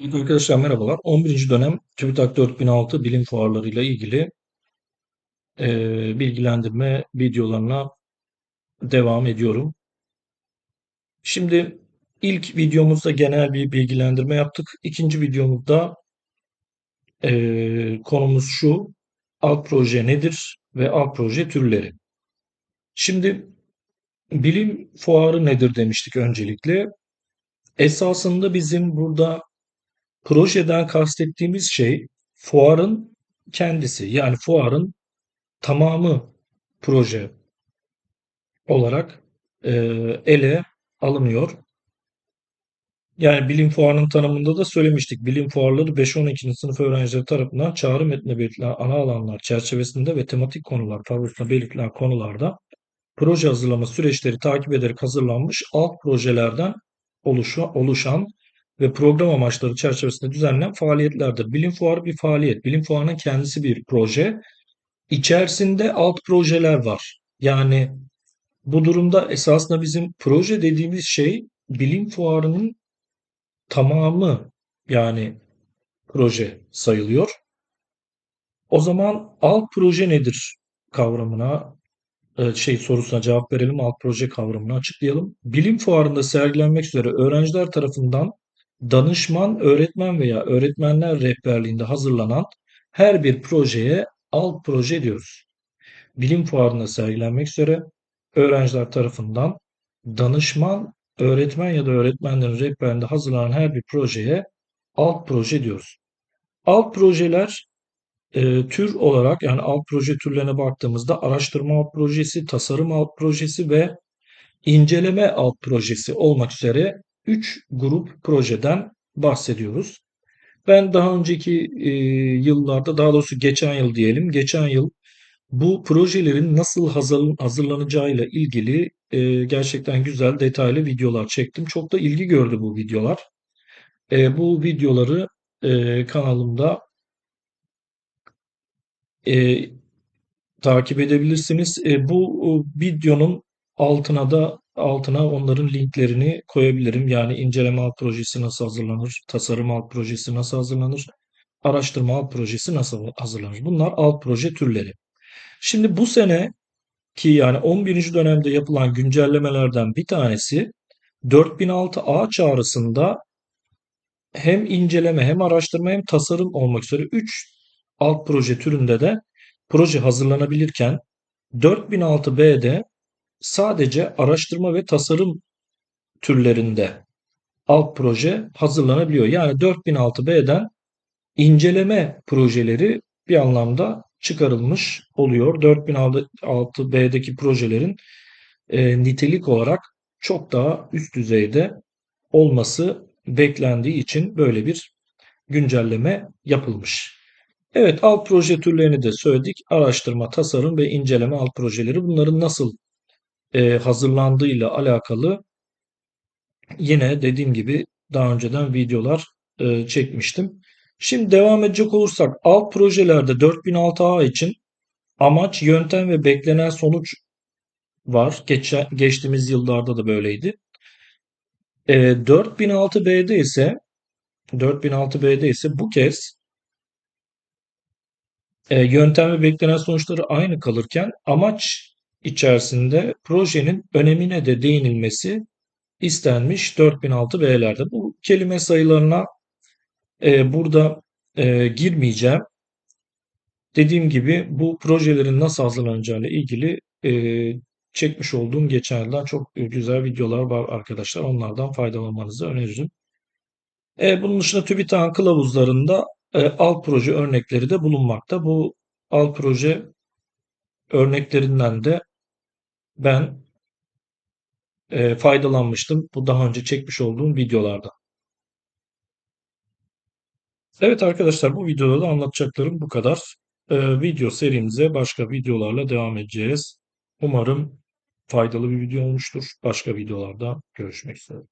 Arkadaşlar merhabalar. 11. dönem TÜBİTAK 4006 bilim fuarlarıyla ilgili e, bilgilendirme videolarına devam ediyorum. Şimdi ilk videomuzda genel bir bilgilendirme yaptık. İkinci videomuzda e, konumuz şu. Alt proje nedir ve alt proje türleri. Şimdi bilim fuarı nedir demiştik öncelikle. Esasında bizim burada projeden kastettiğimiz şey fuarın kendisi. Yani fuarın tamamı proje olarak e, ele alınıyor. Yani bilim fuarının tanımında da söylemiştik. Bilim fuarları 5-12. sınıf öğrencileri tarafından çağrı metnine belirtilen ana alanlar çerçevesinde ve tematik konular tablosunda belirtilen konularda proje hazırlama süreçleri takip ederek hazırlanmış alt projelerden oluşan ve program amaçları çerçevesinde düzenlenen faaliyetlerdir. Bilim fuarı bir faaliyet. Bilim fuarının kendisi bir proje. İçerisinde alt projeler var. Yani bu durumda esasında bizim proje dediğimiz şey bilim fuarının tamamı yani proje sayılıyor. O zaman alt proje nedir kavramına e, şey sorusuna cevap verelim. Alt proje kavramını açıklayalım. Bilim fuarında sergilenmek üzere öğrenciler tarafından danışman, öğretmen veya öğretmenler rehberliğinde hazırlanan her bir projeye alt proje diyoruz. Bilim fuarında sergilenmek üzere öğrenciler tarafından danışman, öğretmen ya da öğretmenlerin rehberliğinde hazırlanan her bir projeye alt proje diyoruz. Alt projeler e, tür olarak yani alt proje türlerine baktığımızda araştırma alt projesi, tasarım alt projesi ve inceleme alt projesi olmak üzere 3 grup projeden bahsediyoruz. Ben daha önceki e, yıllarda daha doğrusu geçen yıl diyelim geçen yıl bu projelerin nasıl hazırlanacağıyla ilgili e, gerçekten güzel detaylı videolar çektim. Çok da ilgi gördü bu videolar. E, bu videoları e, kanalımda e, takip edebilirsiniz. E, bu videonun altına da altına onların linklerini koyabilirim. Yani inceleme alt projesi nasıl hazırlanır, tasarım alt projesi nasıl hazırlanır, araştırma alt projesi nasıl hazırlanır. Bunlar alt proje türleri. Şimdi bu sene ki yani 11. dönemde yapılan güncellemelerden bir tanesi 4006A çağrısında hem inceleme hem araştırma hem tasarım olmak üzere 3 alt proje türünde de proje hazırlanabilirken 4006B'de sadece araştırma ve tasarım türlerinde alt proje hazırlanabiliyor. Yani 4006B'den inceleme projeleri bir anlamda çıkarılmış oluyor. 4006B'deki projelerin e, nitelik olarak çok daha üst düzeyde olması beklendiği için böyle bir güncelleme yapılmış. Evet alt proje türlerini de söyledik. Araştırma, tasarım ve inceleme alt projeleri bunların nasıl e, hazırlandığıyla alakalı yine dediğim gibi daha önceden videolar e, çekmiştim. Şimdi devam edecek olursak alt projelerde 4006A için amaç, yöntem ve beklenen sonuç var. Geçen, geçtiğimiz yıllarda da böyleydi. E, 4006B'de ise 4006B'de ise bu kez e, yöntem ve beklenen sonuçları aynı kalırken amaç içerisinde projenin önemine de değinilmesi istenmiş 4006B'lerde. Bu kelime sayılarına e, burada e, girmeyeceğim. Dediğim gibi bu projelerin nasıl hazırlanacağıyla ilgili e, çekmiş olduğum geçen yıldan çok güzel videolar var arkadaşlar. Onlardan faydalanmanızı öneririm. E, bunun dışında TÜBİTAK'ın kılavuzlarında e, alt proje örnekleri de bulunmakta. Bu alt proje örneklerinden de ben e, faydalanmıştım. Bu daha önce çekmiş olduğum videolarda. Evet arkadaşlar bu videoda da anlatacaklarım bu kadar. Ee, video serimize başka videolarla devam edeceğiz. Umarım faydalı bir video olmuştur. Başka videolarda görüşmek üzere.